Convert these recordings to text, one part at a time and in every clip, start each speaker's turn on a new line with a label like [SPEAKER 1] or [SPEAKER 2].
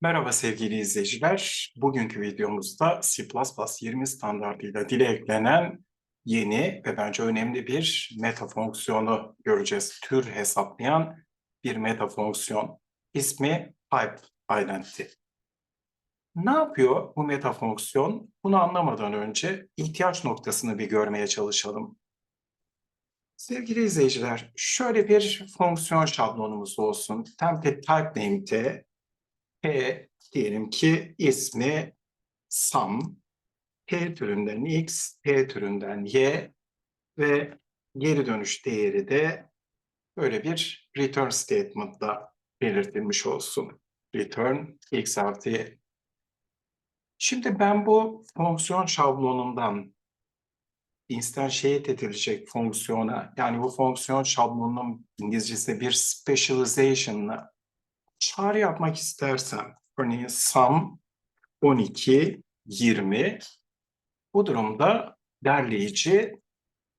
[SPEAKER 1] Merhaba sevgili izleyiciler. Bugünkü videomuzda C++ 20 standartıyla dile eklenen yeni ve bence önemli bir meta fonksiyonu göreceğiz. Tür hesaplayan bir meta fonksiyon. İsmi type identity. Ne yapıyor bu meta fonksiyon? Bunu anlamadan önce ihtiyaç noktasını bir görmeye çalışalım. Sevgili izleyiciler, şöyle bir fonksiyon şablonumuz olsun. Template type name t Diyelim ki ismi sum, P türünden X, P türünden Y ve geri dönüş değeri de böyle bir return statement'da belirtilmiş olsun. Return X artı Y. Şimdi ben bu fonksiyon şablonundan instantiate edilecek fonksiyona, yani bu fonksiyon şablonunun İngilizcesi bir specialization'la çağrı yapmak istersem, örneğin sum 12, 20, bu durumda derleyici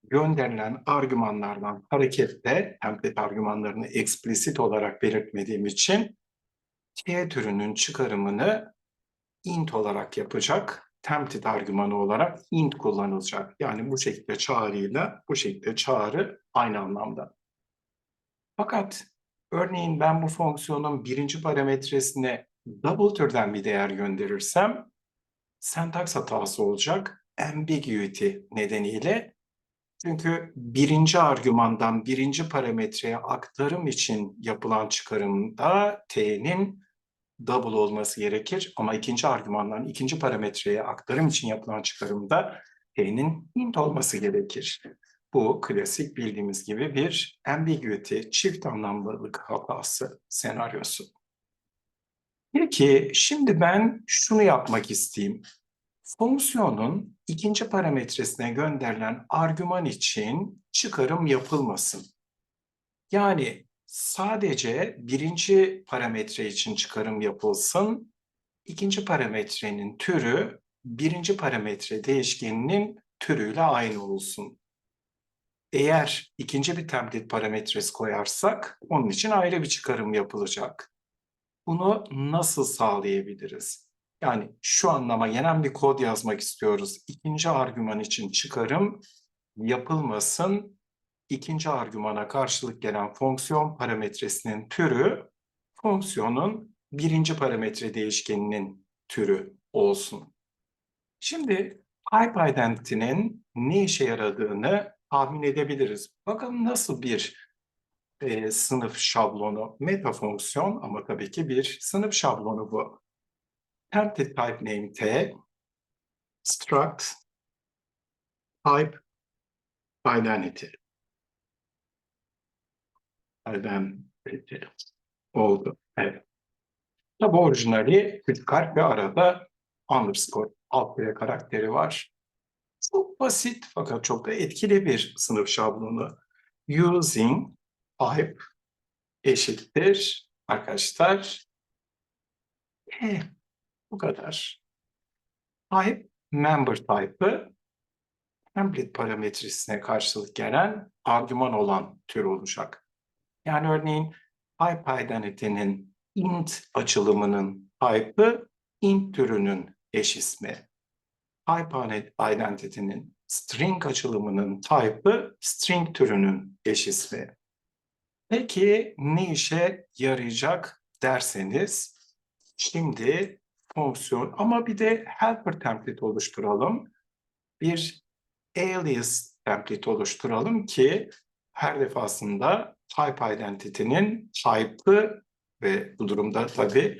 [SPEAKER 1] gönderilen argümanlardan hareketle, template argümanlarını explicit olarak belirtmediğim için t türünün çıkarımını int olarak yapacak. Template argümanı olarak int kullanılacak. Yani bu şekilde çağrıyla bu şekilde çağrı aynı anlamda. Fakat Örneğin ben bu fonksiyonun birinci parametresine double türden bir değer gönderirsem sentaks hatası olacak ambiguity nedeniyle. Çünkü birinci argümandan birinci parametreye aktarım için yapılan çıkarımda t'nin double olması gerekir ama ikinci argümandan ikinci parametreye aktarım için yapılan çıkarımda t'nin int olması gerekir. Bu klasik bildiğimiz gibi bir ambiguity, çift anlamlılık hatası senaryosu. Peki şimdi ben şunu yapmak isteyeyim. Fonksiyonun ikinci parametresine gönderilen argüman için çıkarım yapılmasın. Yani sadece birinci parametre için çıkarım yapılsın, ikinci parametrenin türü birinci parametre değişkeninin türüyle aynı olsun. Eğer ikinci bir template parametresi koyarsak onun için ayrı bir çıkarım yapılacak. Bunu nasıl sağlayabiliriz? Yani şu anlama gelen bir kod yazmak istiyoruz. İkinci argüman için çıkarım yapılmasın. İkinci argümana karşılık gelen fonksiyon parametresinin türü fonksiyonun birinci parametre değişkeninin türü olsun. Şimdi type identity'nin ne işe yaradığını tahmin edebiliriz. Bakalım nasıl bir e, sınıf şablonu, meta fonksiyon ama tabii ki bir sınıf şablonu bu. Template type name t, struct type identity. Identity oldu. Evet. Tabi orijinali küçük harf ve arada underscore alt karakteri var. Çok basit fakat çok da etkili bir sınıf şablonu. Using type eşittir arkadaşlar. E, bu kadar. Type member type'ı template parametresine karşılık gelen argüman olan tür olacak. Yani örneğin type identity'nin int açılımının type'ı int türünün eş ismi type identity'nin string açılımının type'ı string türünün eş ismi. Peki ne işe yarayacak derseniz şimdi fonksiyon ama bir de helper template oluşturalım. Bir alias template oluşturalım ki her defasında type identity'nin type'ı ve bu durumda tabii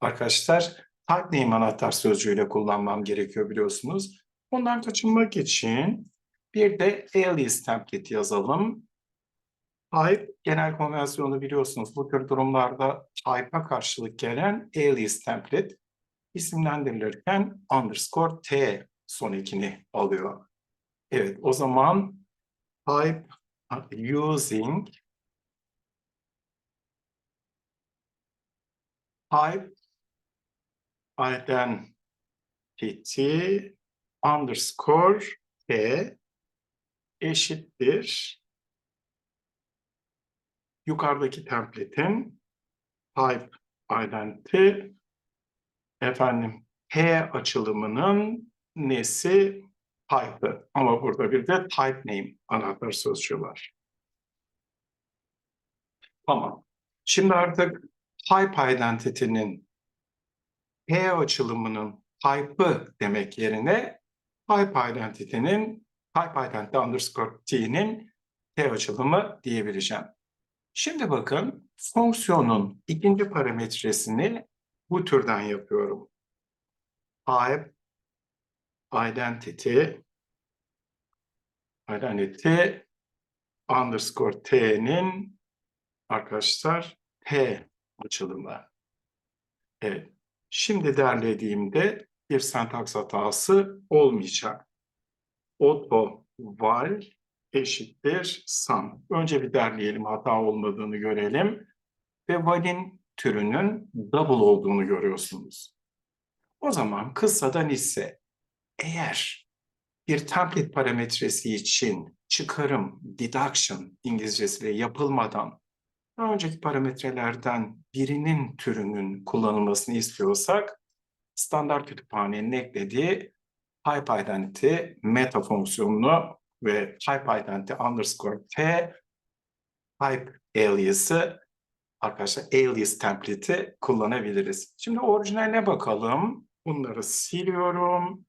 [SPEAKER 1] arkadaşlar type name anahtar sözcüğüyle kullanmam gerekiyor biliyorsunuz. Ondan kaçınmak için bir de alias template yazalım. Type genel konvansiyonu biliyorsunuz. Bu tür durumlarda type'a karşılık gelen alias template isimlendirilirken underscore t son ekini alıyor. Evet o zaman type using type identity underscore t eşittir yukarıdaki template'in type identity efendim P açılımının nesi? Type'ı. Ama burada bir de type name anahtar sözcüğü var. Tamam. Şimdi artık type identity'nin P açılımının type'ı demek yerine type identity'nin type identity underscore t'nin P açılımı diyebileceğim. Şimdi bakın fonksiyonun ikinci parametresini bu türden yapıyorum. Type identity identity underscore t'nin arkadaşlar P açılımı. Evet. Şimdi derlediğimde bir sentaks hatası olmayacak. Auto val eşittir sum. Önce bir derleyelim hata olmadığını görelim. Ve valin türünün double olduğunu görüyorsunuz. O zaman kısadan ise eğer bir template parametresi için çıkarım, deduction İngilizcesiyle yapılmadan daha önceki parametrelerden birinin türünün kullanılmasını istiyorsak standart kütüphanenin eklediği type identity meta fonksiyonunu ve type identity underscore t type alias'ı arkadaşlar alias template'i kullanabiliriz. Şimdi orijinaline bakalım. Bunları siliyorum.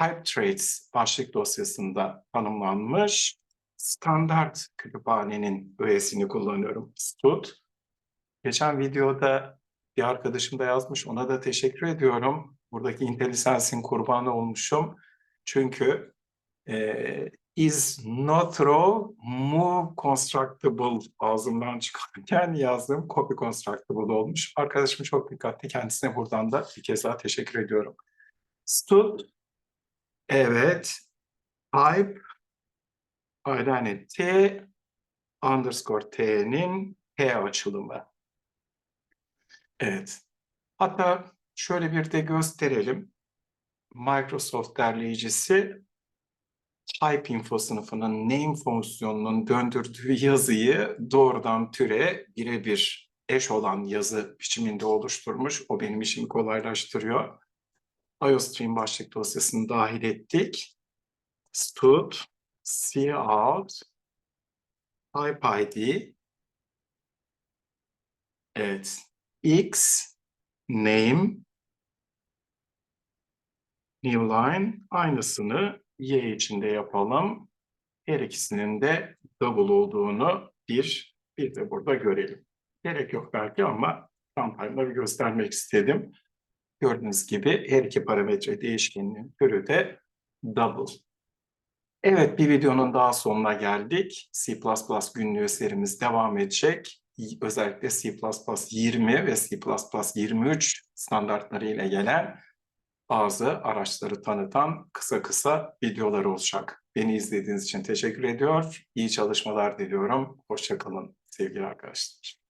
[SPEAKER 1] Type traits başlık dosyasında tanımlanmış standart kütüphanenin öğesini kullanıyorum. Stud. Geçen videoda bir arkadaşım da yazmış. Ona da teşekkür ediyorum. Buradaki IntelliSense'in kurbanı olmuşum. Çünkü e, is not row move constructible ağzımdan çıkarken yazdığım copy constructible olmuş. Arkadaşım çok dikkatli. Kendisine buradan da bir kez daha teşekkür ediyorum. Stud. Evet. Type identity underscore t'nin p açılımı. Evet. Hatta şöyle bir de gösterelim. Microsoft derleyicisi type info sınıfının name fonksiyonunun döndürdüğü yazıyı doğrudan türe birebir eş olan yazı biçiminde oluşturmuş. O benim işimi kolaylaştırıyor. IOStream başlık dosyasını dahil ettik. Stud cout type id evet x name new line aynısını y içinde yapalım. Her ikisinin de double olduğunu bir bir de burada görelim. Gerek yok belki ama runtime'da bir göstermek istedim. Gördüğünüz gibi her iki parametre değişkeninin türü de double. Evet, bir videonun daha sonuna geldik. C++ günlüğü serimiz devam edecek. Özellikle C++ 20 ve C++ 23 standartları ile gelen bazı araçları tanıtan kısa kısa videolar olacak. Beni izlediğiniz için teşekkür ediyor. İyi çalışmalar diliyorum. Hoşçakalın sevgili arkadaşlar.